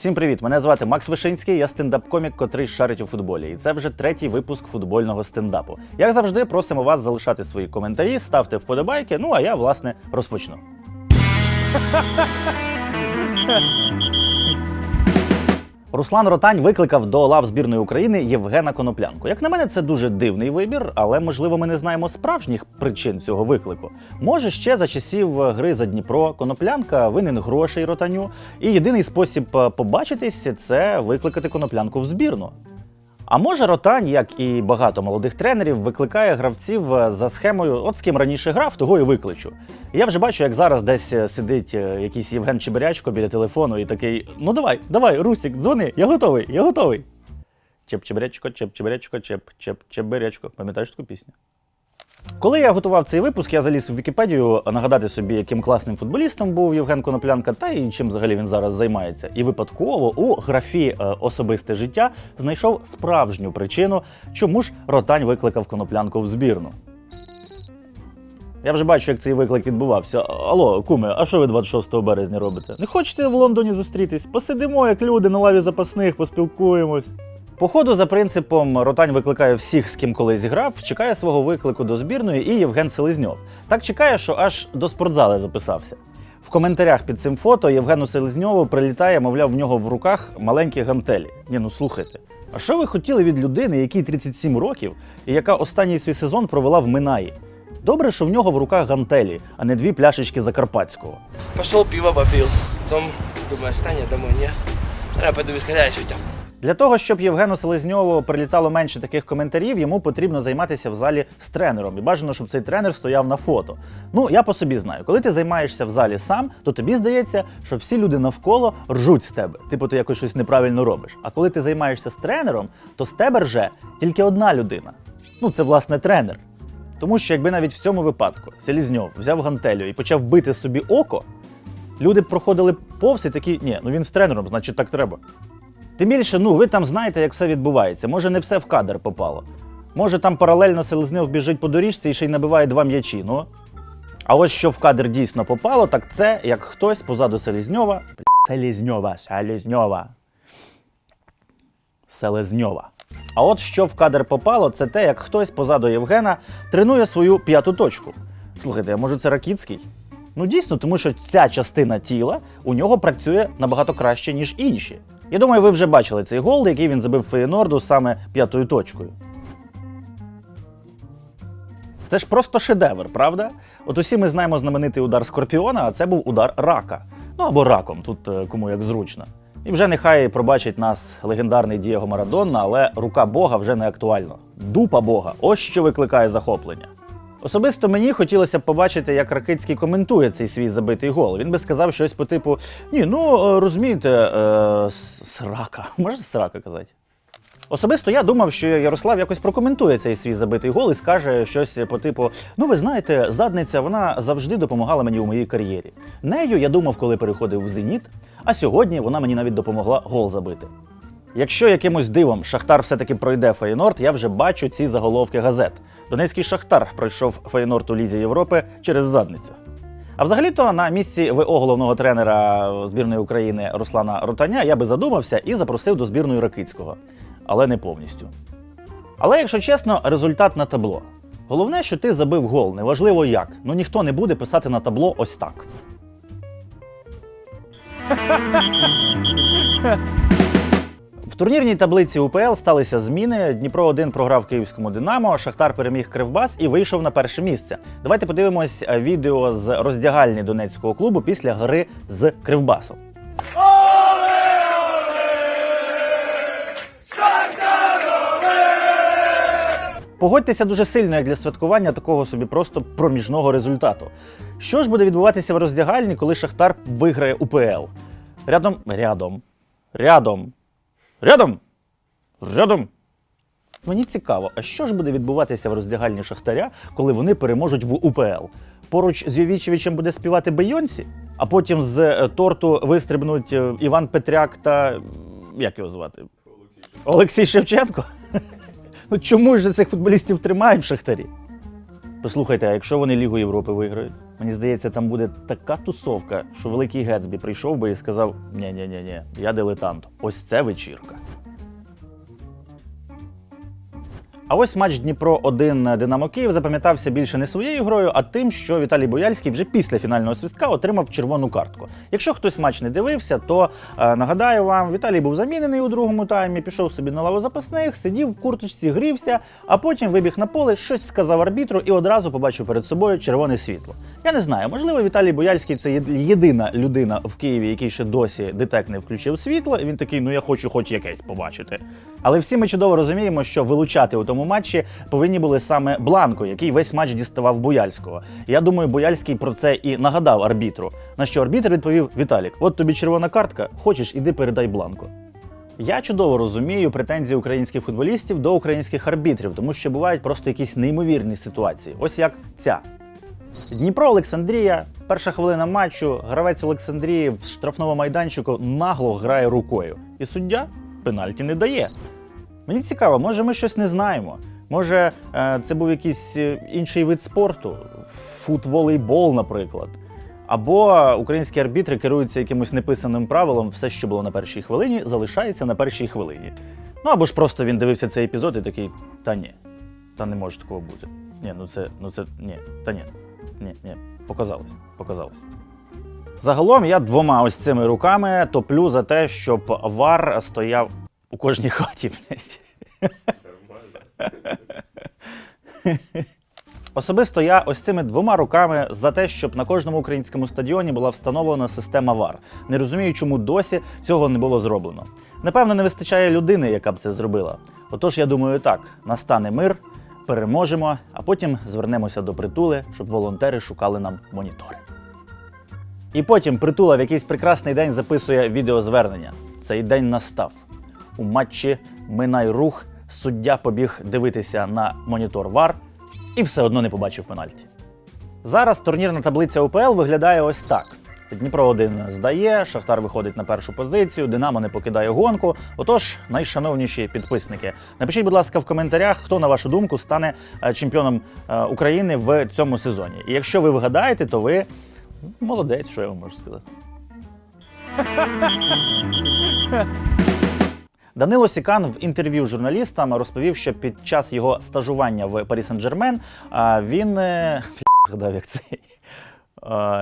Всім привіт! Мене звати Макс Вишинський, я стендап-комік, котрий шарить у футболі. І це вже третій випуск футбольного стендапу. Як завжди, просимо вас залишати свої коментарі, ставте вподобайки. Ну а я, власне, розпочну. Руслан Ротань викликав до лав збірної України Євгена Коноплянку. Як на мене, це дуже дивний вибір, але можливо ми не знаємо справжніх причин цього виклику. Може, ще за часів гри за Дніпро Коноплянка винен грошей ротаню, і єдиний спосіб е, побачитись це викликати коноплянку в збірну. А може Ротань, як і багато молодих тренерів, викликає гравців е, за схемою, от з ким раніше грав, того і викличу. Я вже бачу, як зараз десь е, сидить е, якийсь Євген Чебирячко біля телефону і такий: ну давай, давай, Русік, дзвони, я готовий, я готовий. Чеп чебирячко, чеп чебирячко, чеп чеп чебирячко. Пам'ятаєш таку пісню? Коли я готував цей випуск, я заліз в Вікіпедію нагадати собі, яким класним футболістом був Євген Коноплянка, та й чим взагалі він зараз займається. І випадково у графі е, особисте життя знайшов справжню причину, чому ж Ротань викликав Коноплянку в збірну. Я вже бачу, як цей виклик відбувався. Алло, куме, а що ви 26 березня робите? Не хочете в Лондоні зустрітись? Посидимо, як люди на лаві запасних, поспілкуємось. Походу, за принципом Ротань викликає всіх, з ким колись грав, чекає свого виклику до збірної і Євген Селезньов. Так чекає, що аж до спортзали записався. В коментарях під цим фото Євгену Селезньову прилітає, мовляв, в нього в руках маленькі гантелі. Ні, ну слухайте. А що ви хотіли від людини, якій 37 років, і яка останній свій сезон провела в Минаї? Добре, що в нього в руках гантелі, а не дві пляшечки закарпатського. Пошел пиво попил. Потом думаю, стань я домой, не? Я пойду вискоряюсь у тебя. Для того, щоб Євгену Селезньову прилітало менше таких коментарів, йому потрібно займатися в залі з тренером. І бажано, щоб цей тренер стояв на фото. Ну, я по собі знаю, коли ти займаєшся в залі сам, то тобі здається, що всі люди навколо ржуть з тебе. Типу, ти якось щось неправильно робиш. А коли ти займаєшся з тренером, то з тебе рже тільки одна людина. Ну, це власне тренер. Тому що якби навіть в цьому випадку Селізньов взяв гантелю і почав бити собі око, люди б проходили повз і такі, ні, ну він з тренером, значить так треба. Тим більше, ну ви там знаєте, як все відбувається. Може, не все в кадр попало. Може, там паралельно Селезньов біжить по доріжці і ще й набиває два м'ячі. Ну. А ось що в кадр дійсно попало, так це як хтось позаду Селезньова. Селезньова, Селезньова. Селезньова. А от що в кадр попало, це те, як хтось позаду Євгена тренує свою п'яту точку. Слухайте, а може це Ракіцький? Ну дійсно, тому що ця частина тіла у нього працює набагато краще, ніж інші. Я думаю, ви вже бачили цей гол, який він забив Феєнорду саме п'ятою точкою. Це ж просто шедевр, правда? От усі ми знаємо знаменитий удар Скорпіона, а це був удар рака. Ну або раком, тут е, кому як зручно. І вже нехай пробачить нас легендарний Дієго Марадонна, але рука Бога вже не актуальна. Дупа Бога ось що викликає захоплення. Особисто мені хотілося б побачити, як Ракицький коментує цей свій забитий гол. Він би сказав щось по типу: Ні, ну е, розумієте, е, срака. Можна срака казати? Особисто я думав, що Ярослав якось прокоментує цей свій забитий гол і скаже щось по типу: Ну, ви знаєте, задниця вона завжди допомагала мені у моїй кар'єрі. Нею я думав, коли переходив в зеніт, а сьогодні вона мені навіть допомогла гол забити. Якщо якимось дивом Шахтар все-таки пройде Фейнорд, я вже бачу ці заголовки газет. Донецький Шахтар пройшов Фейнорд у Лізі Європи через задницю. А взагалі-то на місці ВО головного тренера збірної України Руслана Ротаня я би задумався і запросив до збірної Ракицького, але не повністю. Але якщо чесно, результат на табло. Головне, що ти забив гол, неважливо як. Ну ніхто не буде писати на табло ось так. Турнірній таблиці УПЛ сталися зміни. Дніпро 1 програв київському Динамо, Шахтар переміг Кривбас і вийшов на перше місце. Давайте подивимось е, відео з роздягальні Донецького клубу після гри з Кривбасом. Погодьтеся дуже сильно, як для святкування такого собі просто проміжного результату. Що ж буде відбуватися в роздягальні, коли Шахтар виграє УПЛ? Рядом, рядом, рядом, рядом, рядом. Мені цікаво, а що ж буде відбуватися в роздягальні Шахтаря, коли вони переможуть в УПЛ? Поруч з Йовічевичем буде співати Бейонсі, а потім з е, торту вистрибнуть е, Іван Петряк та. як його звати? Олексій Шевченко? Ну чому ж цих футболістів тримають в Шахтарі? Послухайте, а якщо вони Лігу Європи виграють? Мені здається, там буде така тусовка, що великий Гетсбі прийшов би і сказав: ні ні ні ні я дилетант. Ось це вечірка. А ось матч Дніпро 1 Динамо Київ запам'ятався більше не своєю грою, а тим, що Віталій Бояльський вже після фінального свистка отримав червону картку. Якщо хтось матч не дивився, то е, нагадаю вам, Віталій був замінений у другому таймі, пішов собі на лаву запасних, сидів в курточці, грівся, а потім вибіг на поле, щось сказав арбітру і одразу побачив перед собою червоне світло. Я не знаю, можливо, Віталій Бояльський це єдина людина в Києві, який ще досі детек не включив світло. І він такий, ну я хочу хоч якесь побачити. Але всі ми чудово розуміємо, що вилучати у тому матчі повинні були саме Бланко, який весь матч діставав Бояльського. Я думаю, Бояльський про це і нагадав арбітру. На що арбітр відповів: Віталік, от тобі червона картка, хочеш, іди передай Бланко. Я чудово розумію претензії українських футболістів до українських арбітрів, тому що бувають просто якісь неймовірні ситуації. Ось як ця. Дніпро Олександрія, перша хвилина матчу, гравець Олександрії в штрафному майданчику нагло грає рукою. І суддя пенальті не дає. Мені цікаво, може ми щось не знаємо. Може, е, це був якийсь е, інший вид спорту, футволейбол, наприклад. Або українські арбітри керуються якимось неписаним правилом, все, що було на першій хвилині, залишається на першій хвилині. Ну або ж просто він дивився цей епізод і такий: та ні, та не може такого бути. Ні, ну це, ну це, ні, та ні, ні, ні, показалось, показалось. Загалом я двома ось цими руками топлю за те, щоб вар стояв у кожній хаті. блядь. Особисто я ось цими двома руками за те, щоб на кожному українському стадіоні була встановлена система ВАР. Не розумію, чому досі цього не було зроблено. Напевно, не вистачає людини, яка б це зробила. Отож, я думаю, так: настане мир, переможемо, а потім звернемося до притули, щоб волонтери шукали нам монітори. І потім притула в якийсь прекрасний день записує відеозвернення. Цей день настав. У матчі Минай рух суддя побіг дивитися на монітор ВАР і все одно не побачив пенальті. Зараз турнірна таблиця УПЛ виглядає ось так. Дніпро 1 здає, Шахтар виходить на першу позицію, Динамо не покидає гонку. Отож, найшановніші підписники, напишіть, будь ласка, в коментарях, хто на вашу думку стане е, чемпіоном е, України в цьому сезоні. І якщо ви вгадаєте, то ви молодець, що я вам можу сказати. Данило Сікан в інтерв'ю журналістам розповів, що під час його стажування в Парі Сен-Жермен він е, згадав, як цей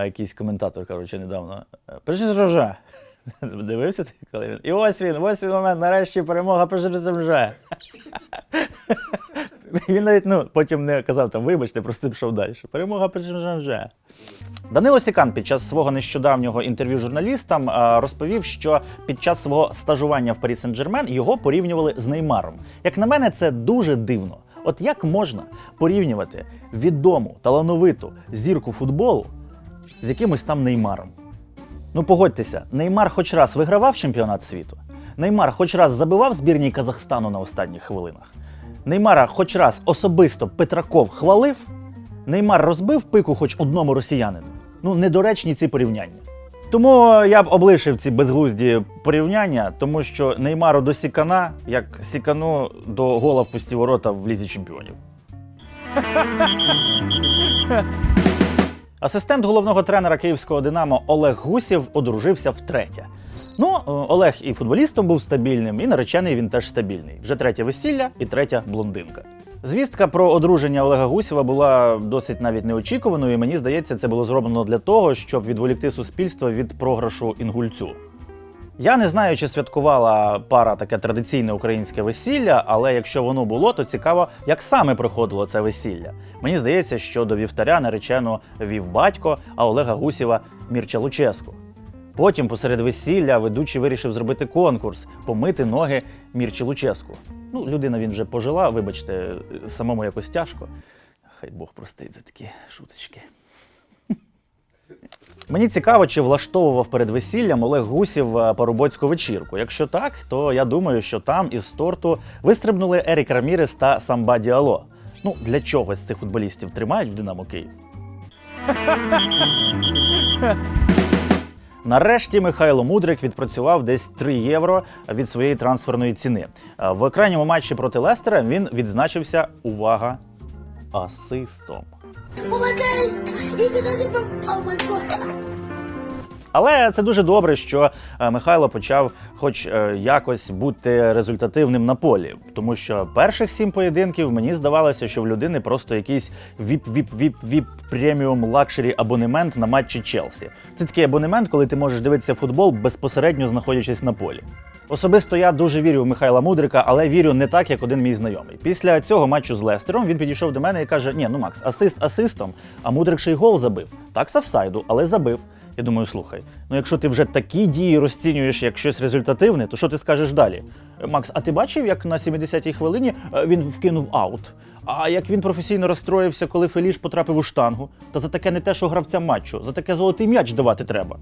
якийсь коментатор, коротше, недавно. Пиши. Дивився ти, коли він. І ось він, ось він момент, нарешті перемога вже. Він навіть ну, потім не казав там, вибачте, просто пішов далі. Перемога вже. Данило Сікан під час свого нещодавнього інтерв'ю журналістам розповів, що під час свого стажування в Парі Сен-Жермен його порівнювали з Неймаром. Як на мене, це дуже дивно. От як можна порівнювати відому, талановиту зірку футболу з якимось там Неймаром? Ну погодьтеся, Неймар хоч раз вигравав чемпіонат світу. Неймар хоч раз забивав збірній Казахстану на останніх хвилинах. Неймара хоч раз особисто Петраков хвалив. Неймар розбив пику хоч одному росіянину. Ну, недоречні ці порівняння. Тому я б облишив ці безглузді порівняння, тому що Неймару до Сікана, як Сікану до гола в пусті ворота в лізі чемпіонів. Асистент головного тренера київського Динамо Олег Гусів одружився втретє. Ну, е, Олег і футболістом був стабільним, і наречений він теж стабільний. Вже третє весілля і третя блондинка. Звістка про одруження Олега Гусєва була досить навіть неочікуваною. і Мені здається, це було зроблено для того, щоб відволікти суспільство від програшу інгульцю. Я не знаю, чи святкувала пара таке традиційне українське весілля, але якщо воно було, то цікаво, як саме проходило це весілля. Мені здається, що до вівтаря наречено вів батько, а Олега Гусєва Мірча Луческу. Потім, посеред весілля, ведучий вирішив зробити конкурс помити ноги Мірчі Луческу. Ну, людина він вже пожила, вибачте, самому якось тяжко. Хай Бог простить за такі шуточки. Мені цікаво, чи влаштовував перед весіллям Олег Гусів е, парубоцьку вечірку. Якщо так, то я думаю, що там із торту вистрибнули Ерік Рамірес та Самба Діало. Ну, для чого з цих футболістів тримають в Динамо Київ? Нарешті Михайло Мудрик відпрацював десь 3 євро від своєї трансферної ціни. Е, В крайньому матчі проти Лестера він відзначився увага асистом. Але це дуже добре, що е, Михайло почав, хоч е, якось бути результативним на полі, тому що перших сім поєдинків мені здавалося, що в людини просто якийсь віп віп віп віп преміум лакшері абонемент на матчі Челсі. Це такий абонемент, коли ти можеш дивитися футбол безпосередньо знаходячись на полі. Особисто я дуже вірю в Михайла Мудрика, але вірю не так, як один мій знайомий. Після цього матчу з Лестером він підійшов до мене і каже: Ні, ну Макс, асист асистом, а Мудрик ще й гол забив. Так, з офсайду, але забив. Я думаю, слухай, ну якщо ти вже такі дії розцінюєш як щось результативне, то що ти скажеш далі? «Е, Макс, а ти бачив, як на 70-й хвилині е, він вкинув аут? А як він професійно розстроївся, коли Феліш потрапив у штангу? Та за таке не те, що гравця матчу, за таке золотий м'яч давати треба.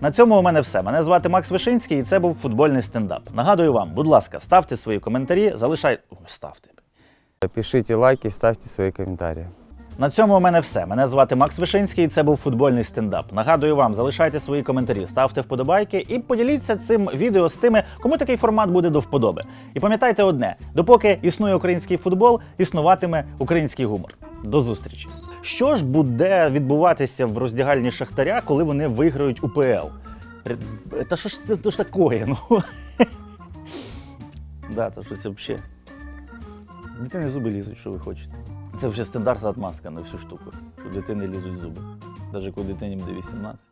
На цьому у мене все. Мене звати Макс Вишинський, і це був футбольний стендап. Нагадую вам, будь ласка, ставте свої коментарі, залишайте. Ставте. Пишите лайки, ставьте свои комментарии. На цьому у мене все. Мене звати Макс Вишинський, і це був футбольний стендап. Нагадую вам, залишайте свої коментарі, ставте вподобайки і поділіться цим відео з тими, кому такий формат буде до вподоби. І пам'ятайте одне: допоки існує український футбол, існуватиме український гумор. До зустрічі. Що ж буде відбуватися в роздягальні Шахтаря, коли вони виграють УПЛ? Та що ж це то ж такое? Ну? да, та щось взагалі. Дитини зуби лізуть, що ви хочете. Це вже стандартна отмазка на всю штуку, що дитини лізуть зуби. Навіть коли дитині буде 18.